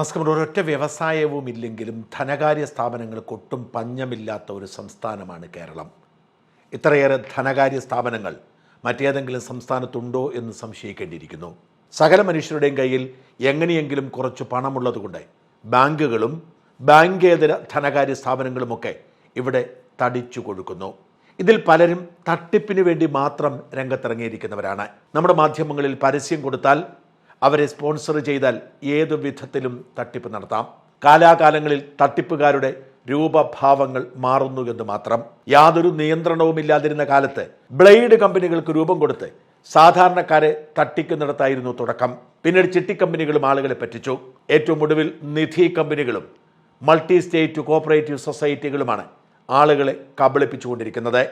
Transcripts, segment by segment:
നമസ്കാരം ഒരൊറ്റ വ്യവസായവും ഇല്ലെങ്കിലും ധനകാര്യ സ്ഥാപനങ്ങൾക്ക് ഒട്ടും പഞ്ഞമില്ലാത്ത ഒരു സംസ്ഥാനമാണ് കേരളം. ഇത്രയേറെ ധനകാര്യ സ്ഥാപനങ്ങൾ മറ്റേതെങ്കിലും സംസ്ഥാനത്തുണ്ടോ എന്ന് സംശയിക്കേണ്ടിയിരിക്കുന്നു. സകല മനുഷ്യരുടെയും കയ്യിൽ എങ്ങനെയെങ്കിലും കുറച്ച് പണമുള്ളതുകൊണ്ട് ബാങ്കുകളും ബാങ്കേതര ധനകാര്യ സ്ഥാപനങ്ങളുമൊക്കെ ഇവിടെ തടിച്ചു കൊടുക്കുന്നു ഇതിൽ പലരും തട്ടിപ്പിന് വേണ്ടി മാത്രം രംഗത്തിറങ്ങിയിരിക്കുന്നവരാണ്. നമ്മുടെ മാധ്യമങ്ങളിൽ പരസ്യം കൊടുത്താൽ അവരെ സ്പോൺസർ ചെയ്താൽ ഏതു വിധത്തിലും തട്ടിപ്പ് നടത്താം. കാലാകാലങ്ങളിൽ തട്ടിപ്പുകാരുടെ രൂപഭാവങ്ങൾ മാറുന്നു എന്ന് മാത്രം. യാതൊരു നിയന്ത്രണവുമില്ലാതിരുന്ന കാലത്ത് ബ്ലേഡ് കമ്പനികൾക്ക് രൂപം കൊടുത്ത് സാധാരണക്കാരെ തട്ടിക്കുന്നിടത്തായിരുന്നു തുടക്കം. പിന്നീട് ചിട്ടി കമ്പനികളും ആളുകളെ പറ്റിച്ചു. ഏറ്റവും ഒടുവിൽ നിധി കമ്പനികളും മൾട്ടി സ്റ്റേറ്റ് കോപ്പറേറ്റീവ് സൊസൈറ്റികളുമാണ് ആളുകളെ കബളിപ്പിച്ചുകൊണ്ടിരിക്കുന്നത്.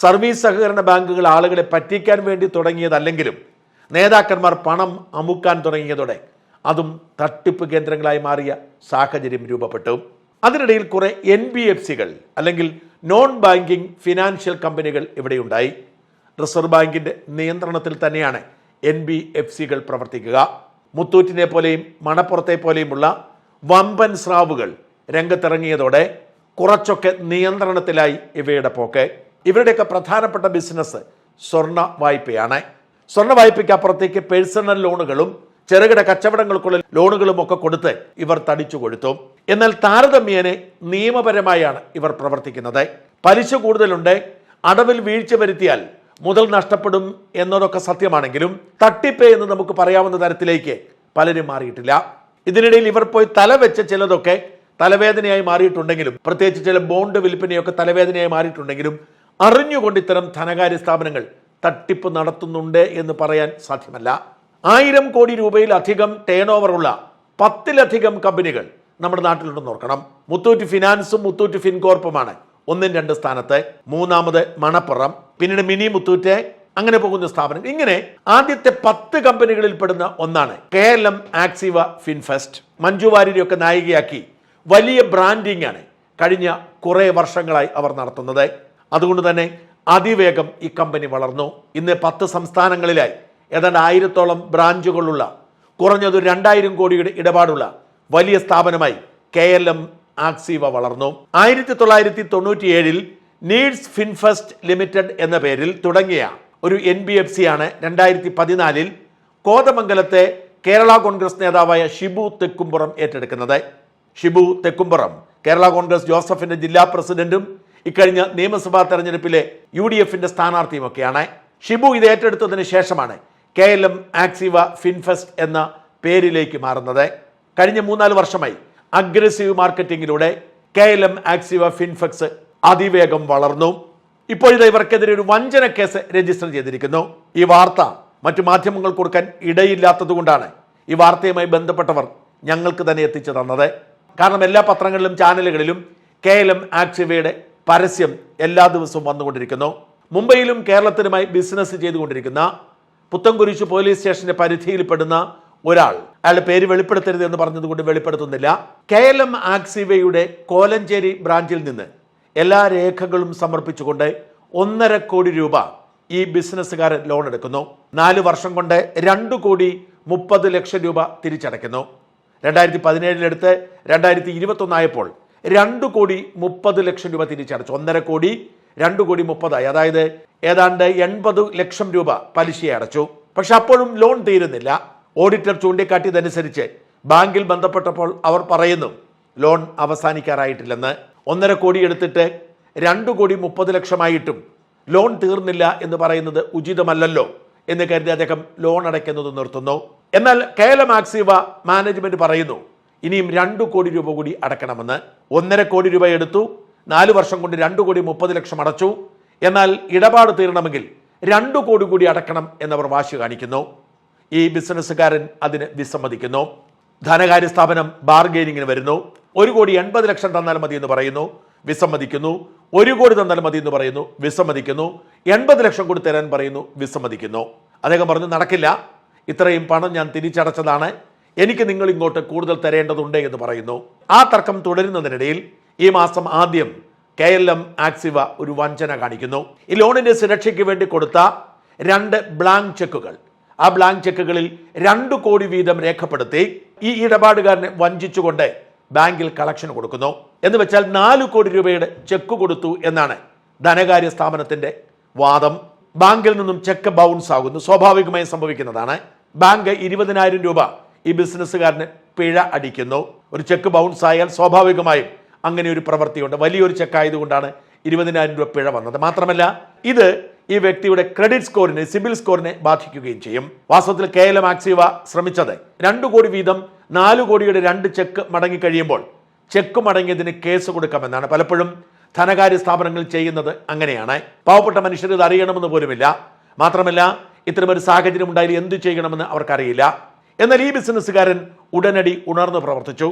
സർവീസ് സഹകരണ ബാങ്കുകൾ ആളുകളെ പറ്റിക്കാൻ വേണ്ടി തുടങ്ങിയതല്ലെങ്കിലും നേതാക്കന്മാർ പണം അമുക്കാൻ തുടങ്ങിയതോടെ അതും തട്ടിപ്പ് കേന്ദ്രങ്ങളായി മാറിയ സാഹചര്യം രൂപപ്പെട്ടു. അതിനിടയിൽ കുറെ എൻ ബി എഫ് സികൾ അല്ലെങ്കിൽ നോൺ ബാങ്കിങ് ഫിനാൻഷ്യൽ കമ്പനികൾ ഇവിടെയുണ്ടായി. റിസർവ് ബാങ്കിന്റെ നിയന്ത്രണത്തിൽ തന്നെയാണ് എൻ ബി എഫ് സികൾ പ്രവർത്തിക്കുക. മുത്തൂറ്റിനെ പോലെയും മണപ്പുറത്തെ പോലെയുമുള്ള വമ്പൻ സ്രാവുകൾ രംഗത്തിറങ്ങിയതോടെ കുറച്ചൊക്കെ നിയന്ത്രണത്തിലായി ഇവയുടെ പോക്ക്. ഇവരുടെയൊക്കെ പ്രധാനപ്പെട്ട ബിസിനസ് സ്വർണ വായ്പയാണ്. സ്വർണ വായ്പയ്ക്ക് അപ്പുറത്തേക്ക് പേഴ്സണൽ ലോണുകളും ചെറുകിട കച്ചവടങ്ങൾക്കുള്ള ലോണുകളും ഒക്കെ കൊടുത്ത് ഇവർ തടിച്ചു കൊടുത്തു എന്നാൽ താരതമ്യേനെ നിയമപരമായാണ് ഇവർ പ്രവർത്തിക്കുന്നത്. പലിശ കൂടുതലുണ്ട് അടവിൽ വീഴ്ച വരുത്തിയാൽ മുതൽ നഷ്ടപ്പെടും എന്നതൊക്കെ സത്യമാണെങ്കിലും തട്ടിപ്പ് എന്ന് നമുക്ക് പറയാവുന്ന തരത്തിലേക്ക് പലരും മാറിയിട്ടില്ല. ഇതിനിടയിൽ ഇവർ പോയി തലവെച്ച ചിലതൊക്കെ തലവേദനയായി മാറിയിട്ടുണ്ടെങ്കിലും പ്രത്യേകിച്ച് ചില ബോണ്ട് വിൽപ്പനയൊക്കെ തലവേദനയായി മാറിയിട്ടുണ്ടെങ്കിലും അറിഞ്ഞുകൊണ്ട് ഇത്തരം ധനകാര്യ സ്ഥാപനങ്ങൾ തട്ടിപ്പ് നടത്തുന്നുണ്ട് എന്ന് പറയാൻ സാധ്യമല്ല. ആയിരം കോടി രൂപയിലധികം ടേൺ ഓവറുള്ള പത്തിലധികം കമ്പനികൾ നമ്മുടെ നാട്ടിലുണ്ടെന്ന് ഓർക്കണം. മുത്തൂറ്റ് ഫിനാൻസും മുത്തൂറ്റ് ഫിൻകോർപ്പുമാണ്. ഒന്നും രണ്ട് സ്ഥാനത്ത് മൂന്നാമത് മണപ്പുറം പിന്നീട് മിനി മുത്തൂറ്റ് അങ്ങനെ പോകുന്ന സ്ഥാപനം ഇങ്ങനെ ആദ്യത്തെ പത്ത് കമ്പനികളിൽ പെടുന്ന ഒന്നാണ് K L M Axiva Finvest. Manju വാര്യരെയൊക്കെ നായികയാക്കി. വലിയ ബ്രാൻഡിംഗ് ആണ് കഴിഞ്ഞ കുറേ വർഷങ്ങളായി അവർ നടത്തുന്നത്. അതുകൊണ്ട് തന്നെ അതിവേഗം ഈ കമ്പനി വളർന്നു. ഇന്ന് പത്ത് സംസ്ഥാനങ്ങളിലായി. ഏതാണ്ട് ആയിരത്തോളം ബ്രാഞ്ചുകളുള്ള കുറഞ്ഞത് രണ്ടായിരം കോടിയുടെ ഇടപാടുള്ള വലിയ സ്ഥാപനമായി കെ എൽ എം ആക്സീവ വളർന്നു. ആയിരത്തി തൊള്ളായിരത്തി തൊണ്ണൂറ്റിയേഴിൽ നീഡ്സ് ഫിൻഫസ്റ്റ് ലിമിറ്റഡ് എന്ന പേരിൽ തുടങ്ങിയ ഒരു എൻ ബി എഫ് സി ആണ് രണ്ടായിരത്തി പതിനാലിൽ കോതമംഗലത്തെ കേരള കോൺഗ്രസ് നേതാവായ ഷിബു തെക്കുംപുറം ഏറ്റെടുക്കുന്നത്. ഷിബു തെക്കുംപുറം കേരള കോൺഗ്രസ് ജോസഫിന്റെ ജില്ലാ പ്രസിഡന്റും ഇക്കഴിഞ്ഞ നിയമസഭാ തെരഞ്ഞെടുപ്പിലെ യു ഡി എഫിന്റെ സ്ഥാനാർത്ഥിയുമൊക്കെയാണ്. ഷിബു ഇത് ഏറ്റെടുത്തതിന് ശേഷമാണ് K L M Axiva Finvest എന്ന പേരിലേക്ക് മാറുന്നത്. കഴിഞ്ഞ മൂന്നാൽ വർഷമായി അഗ്രസീവ് മാർക്കറ്റിംഗിലൂടെ കെ എൽ എം ആക്സിവ ഫിൻഫെക്സ് അതിവേഗം വളർന്നു. ഇപ്പോഴിത് ഇവർക്കെതിരെ ഒരു വഞ്ചന കേസ് രജിസ്റ്റർ ചെയ്തിരിക്കുന്നു. ഈ വാർത്ത മറ്റു മാധ്യമങ്ങൾ കൊടുക്കാൻ ഇടയില്ലാത്തതുകൊണ്ടാണ് ഈ വാർത്തയുമായി ബന്ധപ്പെട്ടവർ ഞങ്ങൾക്ക് തന്നെ എത്തിച്ചു തന്നത്. കാരണം എല്ലാ പത്രങ്ങളിലും ചാനലുകളിലും കെ എൽ എം ആക്സിവയുടെ പരസ്യം എല്ലാ ദിവസവും വന്നുകൊണ്ടിരിക്കുന്നു. മുംബൈയിലും കേരളത്തിലുമായി ബിസിനസ് ചെയ്തുകൊണ്ടിരിക്കുന്ന പുത്തൻകുരിശ് പോലീസ് സ്റ്റേഷന്റെ പരിധിയിൽപ്പെടുന്ന ഒരാൾ. അയാളുടെ പേര് വെളിപ്പെടുത്തരുത് എന്ന് പറഞ്ഞതുകൊണ്ട് വെളിപ്പെടുത്തുന്നില്ല. കെ എൽ എം ആക്സിവയുടെ കോലഞ്ചേരി ബ്രാഞ്ചിൽ നിന്ന് എല്ലാ രേഖകളും സമർപ്പിച്ചുകൊണ്ട് ഒന്നര കോടി രൂപ ഈ ബിസിനസ്സുകാരൻ ലോൺ എടുക്കുന്നു. നാല് വർഷം കൊണ്ട് രണ്ടു കോടി മുപ്പത് ലക്ഷം രൂപ തിരിച്ചടയ്ക്കുന്നു. രണ്ടായിരത്തി പതിനേഴിലെടുത്ത് രണ്ടായിരത്തി ഇരുപത്തൊന്നായപ്പോൾ രണ്ടു കോടി മുപ്പത് ലക്ഷം രൂപ തിരിച്ചടച്ചു. ഒന്നര കോടി രണ്ടു കോടി മുപ്പതായി. അതായത് ഏതാണ്ട് എൺപത് ലക്ഷം രൂപ പലിശയെ അടച്ചു. പക്ഷെ അപ്പോഴും ലോൺ തീരുന്നില്ല. ഓഡിറ്റർ ചൂണ്ടിക്കാട്ടിയതനുസരിച്ച് ബാങ്കിൽ ബന്ധപ്പെട്ടപ്പോൾ അവർ പറയുന്നു ലോൺ അവസാനിക്കാറായിട്ടില്ലെന്ന്. ഒന്നര കോടി എടുത്തിട്ട് രണ്ടു കോടി മുപ്പത് ലക്ഷമായിട്ടും ലോൺ തീർന്നില്ല എന്ന് പറയുന്നത് ഉചിതമല്ലല്ലോ എന്ന് കരുതി അദ്ദേഹം ലോൺ അടയ്ക്കുന്നത് നിർത്തുന്നു. എന്നാൽ കേല മാക്സിവ മാനേജ്മെന്റ് പറയുന്നു ഇനിയും രണ്ടു കോടി രൂപ കൂടി അടയ്ക്കണമെന്ന് ഒന്നര കോടി രൂപ എടുത്തു നാല് വർഷം കൊണ്ട് രണ്ടു കോടി മുപ്പത് ലക്ഷം അടച്ചു. എന്നാൽ ഇടപാട് തീരണമെങ്കിൽ രണ്ടു കോടി കൂടി അടക്കണം എന്നവർ വാശി കാണിക്കുന്നു. ഈ ബിസിനസ്സുകാരൻ അതിന് വിസമ്മതിക്കുന്നു. ധനകാര്യ സ്ഥാപനം ബാർഗെയിനിങ്ങിന് വരുന്നു. ഒരു കോടി എൺപത് ലക്ഷം തന്നാൽ മതി എന്ന് പറയുന്നു. വിസമ്മതിക്കുന്നു. ഒരു കോടി തന്നാൽ മതി എന്ന് പറയുന്നു. വിസമ്മതിക്കുന്നു. എൺപത് ലക്ഷം കൂടി തരാൻ പറയുന്നു. വിസമ്മതിക്കുന്നു. അദ്ദേഹം പറഞ്ഞു നടക്കില്ല. ഇത്രയും പണം ഞാൻ തിരിച്ചടച്ചതാണ്. എനിക്ക് നിങ്ങൾ ഇങ്ങോട്ട് കൂടുതൽ തരേണ്ടതുണ്ട് എന്ന് പറയുന്നു. ആ തർക്കം തുടരുന്നതിനിടയിൽ ഈ മാസം ആദ്യം കെ എൽ എം ആക്സിവ ഒരു വഞ്ചന കാണിക്കുന്നു. ഈ ലോണിന്റെ സുരക്ഷയ്ക്ക് വേണ്ടി കൊടുത്ത രണ്ട് ബ്ലാങ്ക് ചെക്കുകൾ. ആ ബ്ലാങ്ക് ചെക്കുകളിൽ രണ്ടു കോടി വീതം രേഖപ്പെടുത്തി ഈ ഇടപാടുകാരനെ വഞ്ചിച്ചുകൊണ്ട് ബാങ്കിൽ കളക്ഷൻ കൊടുക്കുന്നു. എന്ന് വെച്ചാൽ നാല് കോടി രൂപയുടെ ചെക്ക് കൊടുത്തു എന്നാണ് ധനകാര്യ സ്ഥാപനത്തിന്റെ വാദം. ബാങ്കിൽ നിന്നും ചെക്ക് ബൗൺസ് ആകുന്നു. സ്വാഭാവികമായി സംഭവിക്കുന്നതാണ്. ബാങ്ക് ഇരുപതിനായിരം രൂപ ഈ ബിസിനസ്സുകാരന് പിഴ അടിക്കുന്നു. ഒരു ചെക്ക് ബൗൺസ് ആയാൽ സ്വാഭാവികമായും അങ്ങനെ ഒരു പ്രവൃത്തിയുണ്ട്. വലിയൊരു ചെക്ക് ആയതുകൊണ്ടാണ് ഇരുപതിനായിരം രൂപ പിഴ വന്നത്. മാത്രമല്ല ഇത് ഈ വ്യക്തിയുടെ ക്രെഡിറ്റ് സ്കോറിനെ സിബിൽ സ്കോറിനെ ബാധിക്കുകയും ചെയ്യും. വാസ്തവത്തിൽ കെ എൽ എം ആക്സീവ ശ്രമിച്ചത്. രണ്ടു കോടി വീതം നാല് കോടിയുടെ രണ്ട് ചെക്ക് മടങ്ങി കഴിയുമ്പോൾ ചെക്ക് മടങ്ങിയതിന് കേസ് കൊടുക്കാമെന്നാണ്. പലപ്പോഴും ധനകാര്യ സ്ഥാപനങ്ങൾ ചെയ്യുന്നത് അങ്ങനെയാണ്. പാവപ്പെട്ട മനുഷ്യർ ഇത് അറിയണമെന്ന് പോലുമില്ല. മാത്രമല്ല ഇത്തരമൊരു സാഹചര്യം ഉണ്ടായാലും എന്തു ചെയ്യണമെന്ന് അവർക്കറിയില്ല. എന്നാൽ ഈ ബിസിനസ്സുകാരൻ ഉടനടി ഉണർന്നു പ്രവർത്തിച്ചു.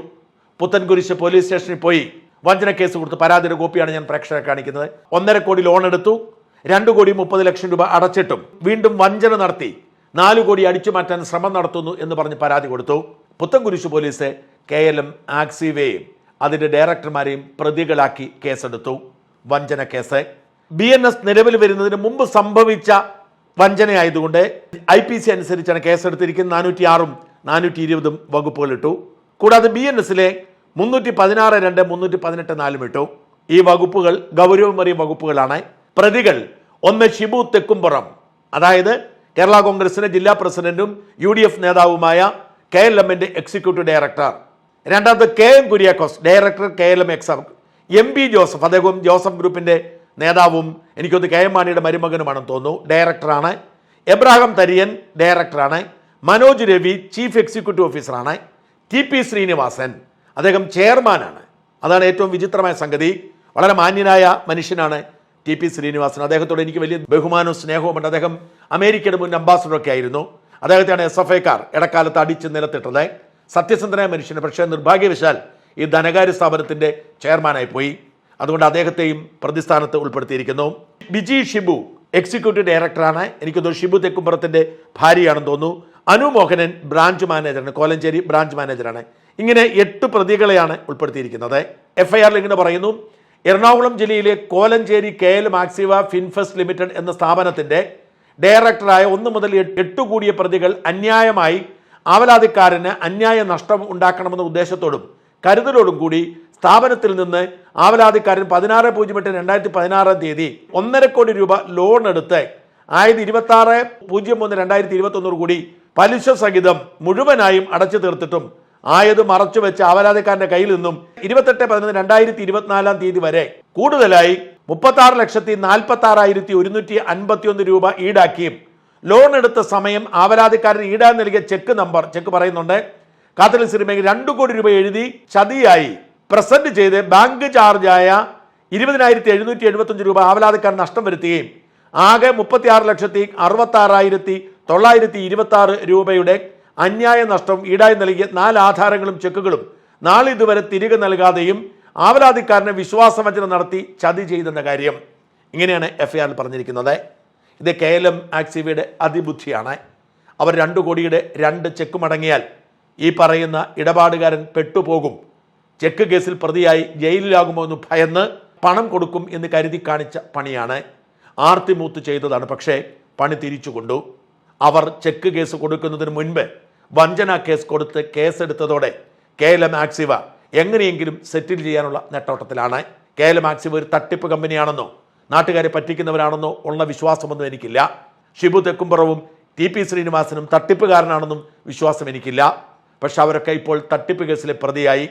പുത്തൻകുരിശ് പോലീസ് സ്റ്റേഷനിൽ പോയി വഞ്ചന കേസ് കൊടുത്ത് പരാതിയുടെ കോപ്പിയാണ് ഞാൻ പ്രേക്ഷകരെ കാണിക്കുന്നത്. ഒന്നര കോടി ലോൺ എടുത്തു. രണ്ടു കോടി മുപ്പത് ലക്ഷം രൂപ അടച്ചിട്ടും വീണ്ടും വഞ്ചന നടത്തി നാല് കോടി അടിച്ചു മാറ്റാൻ ശ്രമം നടത്തുന്നു എന്ന് പറഞ്ഞ് പരാതി കൊടുത്തു. Puthenkurish police K L M ആക്സിവേയും അതിന്റെ ഡയറക്ടർമാരെയും പ്രതികളാക്കി കേസെടുത്തു. വഞ്ചന കേസ്. ബി എൻ എസ് നിലവിൽ വരുന്നതിന് മുമ്പ് സംഭവിച്ച വഞ്ചനയായതുകൊണ്ട് ഐ പി സി അനുസരിച്ചാണ് കേസെടുത്തിരിക്കുന്നത്. നാനൂറ്റി ആറും നാനൂറ്റി ഇരുപതും വകുപ്പുകൾ ഇട്ടു കൂടാതെ ബി എൻ എസിലെ മുന്നൂറ്റി പതിനാറ് രണ്ട് മുന്നൂറ്റി പതിനെട്ട് നാലും ഇട്ടു. ഈ വകുപ്പുകൾ ഗൗരവമേറിയ വകുപ്പുകളാണ്. പ്രതികൾ ഒന്ന് ഷിബു തെക്കുംപുറം. അതായത് കേരള കോൺഗ്രസിന്റെ ജില്ലാ പ്രസിഡന്റും യു ഡി എഫ് നേതാവുമായ കെ എൽ എമ്മിന്റെ എക്സിക്യൂട്ടീവ് ഡയറക്ടർ രണ്ടാമത് K M Kuriakose director K L M exam. M P Joseph അദ്ദേഹം ജോസഫ് ഗ്രൂപ്പിന്റെ നേതാവും എനിക്കൊന്ന് കെ എം മാണിയുടെ മരുമകനുമാണെന്ന് തോന്നുന്നു. ഡയറക്ടറാണ്. എബ്രാഹിം തരിയൻ ഡയറക്ടറാണ്. മനോജ് രവി ചീഫ് എക്സിക്യൂട്ടീവ് ഓഫീസറാണ്. ടി പി ശ്രീനിവാസൻ അദ്ദേഹം ചെയർമാനാണ്. അതാണ് ഏറ്റവും വിചിത്രമായ സംഗതി. വളരെ മാന്യനായ മനുഷ്യനാണ് ടി പി ശ്രീനിവാസൻ. അദ്ദേഹത്തോട് എനിക്ക് വലിയ ബഹുമാനവും സ്നേഹവുമുണ്ട് അദ്ദേഹം അമേരിക്കയുടെ മുൻ അംബാസഡറൊക്കെ ആയിരുന്നു. അദ്ദേഹത്തെയാണ് എസ് എഫ് ഐക്കാർ ഇടക്കാലത്ത് അടിച്ച് നിലത്തിട്ടത്. സത്യസന്ധനായ മനുഷ്യന് പക്ഷേ നിർഭാഗ്യവശാൽ ഈ ധനകാര്യ സ്ഥാപനത്തിന്റെ ചെയർമാനായി പോയി. അതുകൊണ്ട് അദ്ദേഹത്തെയും പ്രതിസ്ഥാനത്ത് ഉൾപ്പെടുത്തിയിരിക്കുന്നു. ബിജി ഷിബു എക്സിക്യൂട്ടീവ് ഡയറക്ടറാണ് എനിക്കൊന്ന് ഷിബു തെക്കുംപുറത്തിന്റെ ഭാര്യയാണെന്ന് തോന്നുന്നു. അനു മോഹനൻ ബ്രാഞ്ച് മാനേജറാണ് കോലഞ്ചേരി ബ്രാഞ്ച് മാനേജറാണ് ഇങ്ങനെ എട്ട് പ്രതികളെയാണ് ഉൾപ്പെടുത്തിയിരിക്കുന്നത്. എഫ് ഐ ആറിൽ ഇങ്ങനെ പറയുന്നു. എറണാകുളം ജില്ലയിലെ Kolenchery K L M Axiva Finvest limited എന്ന സ്ഥാപനത്തിന്റെ ഡയറക്ടറായ ഒന്ന് മുതൽ എട്ട് കൂടിയ പ്രതികൾ അന്യായമായി ആവലാതിക്കാരന് അന്യായ നഷ്ടം ഉണ്ടാക്കണമെന്ന ഉദ്ദേശത്തോടും കരുതലോടും കൂടി സ്ഥാപനത്തിൽ നിന്ന് ആവലാതിക്കാരൻ പതിനാറ് പൂജ്യം എട്ട് രണ്ടായിരത്തി പതിനാറാം തീയതി ഒന്നര കോടി രൂപ ലോൺ എടുത്ത് ആയത് ഇരുപത്തി ആറ് പൂജ്യം മൂന്ന് രണ്ടായിരത്തി ഇരുപത്തി കൂടി പലിശ സഹിതം മുഴുവനായും അടച്ചു തീർത്തിട്ടും ആയത് മറച്ചു വെച്ച് ആവലാതിക്കാരന്റെ കയ്യിൽ നിന്നും ഇരുപത്തെട്ട് പതിനൊന്ന് രണ്ടായിരത്തി ഇരുപത്തിനാലാം തീയതി വരെ കൂടുതലായി മുപ്പത്തി ആറ് ലക്ഷത്തി നാൽപ്പത്തി ആറായിരത്തി ഒരുന്നൂറ്റി അൻപത്തി ഒന്ന് രൂപ ഈടാക്കിയും ലോൺ എടുത്ത സമയം ആവലാതിക്കാരൻ ഈടാൻ നൽകിയ ചെക്ക് നമ്പർ ചെക്ക് പറയുന്നുണ്ട്. കാത്തലിക് സിനിമയ്ക്ക് രണ്ടു കോടി രൂപ എഴുതി ചതിയായി. പ്രസന്റ് ചെയ്ത് ബാങ്ക് ചാർജായ ഇരുപതിനായിരത്തി എഴുന്നൂറ്റി എഴുപത്തഞ്ച് രൂപ ആവലാതിക്കാരൻ നഷ്ടം വരുത്തുകയും ആകെ മുപ്പത്തി ആറ് ലക്ഷത്തി അറുപത്തി ആറായിരത്തി തൊള്ളായിരത്തി ഇരുപത്തി ആറ് രൂപയുടെ അന്യായ നഷ്ടം ഈടായി നൽകിയ നാല് ആധാരങ്ങളും ചെക്കുകളും നാളിതുവരെ തിരികെ നൽകാതെയും ആവലാതിക്കാരനെ വിശ്വാസവഞ്ചന നടത്തി ചതി ചെയ്തെന്ന കാര്യം ഇങ്ങനെയാണ് എഫ് എഫ്ഐആറിൽ പറഞ്ഞിരിക്കുന്നത്. ഇത് കെ എൽ എം ആക്സിബിയുടെ അതിബുദ്ധിയാണ്. അവർ രണ്ട് കോടിയുടെ രണ്ട് ചെക്ക് മടങ്ങിയാൽ ഈ പറയുന്ന ഇടപാടുകാരൻ പെട്ടുപോകും. ചെക്ക് കേസിൽ പ്രതിയായി ജയിലിലാകുമോ എന്ന് ഭയന്ന് പണം കൊടുക്കും എന്ന് കരുതി കാണിച്ച പണിയാണ് ആർത്തിമൂത്ത് ചെയ്തതാണ്. പക്ഷേ പണി തിരിച്ചു കൊണ്ടു. അവർ ചെക്ക് കേസ് കൊടുക്കുന്നതിന് മുൻപ് വഞ്ചന കേസ് കൊടുത്ത് കേസെടുത്തതോടെ കെ എൽ എം ആക്സിവ എങ്ങനെയെങ്കിലും സെറ്റിൽ ചെയ്യാനുള്ള നെട്ടോട്ടത്തിലാണ്. കെ എൽ എം ആക്സിവ ഒരു തട്ടിപ്പ് കമ്പനിയാണെന്നോ നാട്ടുകാരെ പറ്റിക്കുന്നവരാണെന്നോ ഉള്ള വിശ്വാസമൊന്നും എനിക്കില്ല. ഷിബു തെക്കുംപുറവും ടി പി ശ്രീനിവാസനും തട്ടിപ്പുകാരനാണെന്നും വിശ്വാസം എനിക്കില്ല പക്ഷെ അവരൊക്കെ ഇപ്പോൾ തട്ടിപ്പ് കേസിലെ പ്രതിയായി.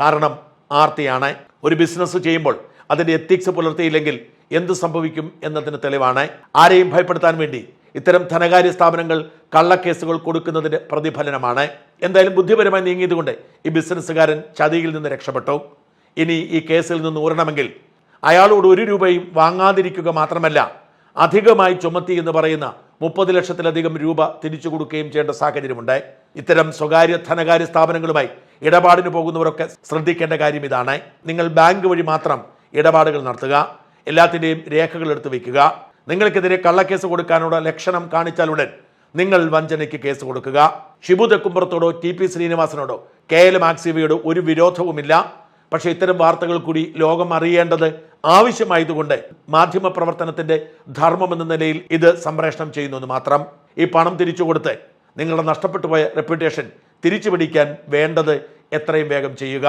കാരണം ആർത്തിയാണ്. ഒരു ബിസിനസ് ചെയ്യുമ്പോൾ അതിന്റെ എത്തിക്സ് പുലർത്തിയില്ലെങ്കിൽ എന്ത് സംഭവിക്കും എന്നതിന് തെളിവാണ്. ആരെയും ഭയപ്പെടുത്താൻ വേണ്ടി ഇത്തരം ധനകാര്യ സ്ഥാപനങ്ങൾ കള്ളക്കേസുകൾ കൊടുക്കുന്നതിന്റെ പ്രതിഫലനമാണ്. എന്തായാലും ബുദ്ധിപരമായി നീങ്ങിയതുകൊണ്ട് ഈ ബിസിനസ്സുകാരൻ ചതിയിൽ നിന്ന് രക്ഷപ്പെട്ടു. ഇനി ഈ കേസിൽ നിന്ന് ഊരണമെങ്കിൽ അയാളോട് ഒരു രൂപയും വാങ്ങാതിരിക്കുക മാത്രമല്ല അധികമായി ചുമത്തി എന്ന് പറയുന്ന മുപ്പത് ലക്ഷത്തിലധികം രൂപ തിരിച്ചു കൊടുക്കുകയും ചെയ്യേണ്ട സാഹചര്യമുണ്ട്. ഇത്തരം സ്വകാര്യ ധനകാര്യ സ്ഥാപനങ്ങളുമായി ഇടപാടിന് പോകുന്നവരൊക്കെ ശ്രദ്ധിക്കേണ്ട കാര്യം ഇതാണ്. നിങ്ങൾ ബാങ്ക് വഴി മാത്രം ഇടപാടുകൾ നടത്തുക. എല്ലാത്തിന്റെയും രേഖകൾ എടുത്തു വയ്ക്കുക നിങ്ങൾക്കെതിരെ കള്ളക്കേസ് കൊടുക്കാനുള്ള ലക്ഷണം കാണിച്ചാൽ ഉടൻ നിങ്ങൾ വഞ്ചനയ്ക്ക് കേസ് കൊടുക്കുക. ഷിബു തെക്കുംപുറത്തോടോ ടി പി ശ്രീനിവാസനോടോ കെ എൽ മാക്സിവയോടോ ഒരു വിരോധവുമില്ല. പക്ഷേ ഇത്തരം വാർത്തകൾ കൂടി ലോകം അറിയേണ്ടത് ആവശ്യമായതുകൊണ്ട് മാധ്യമ പ്രവർത്തനത്തിന്റെ ധർമ്മം എന്ന നിലയിൽ ഇത് സംപ്രേഷണം ചെയ്യുന്നു മാത്രം. ഈ പണം തിരിച്ചു കൊടുത്ത് നിങ്ങളുടെ നഷ്ടപ്പെട്ടു പോയ റെപ്യൂട്ടേഷൻ തിരിച്ചു പിടിക്കാൻ വേണ്ടത് എത്രയും വേഗം ചെയ്യുക.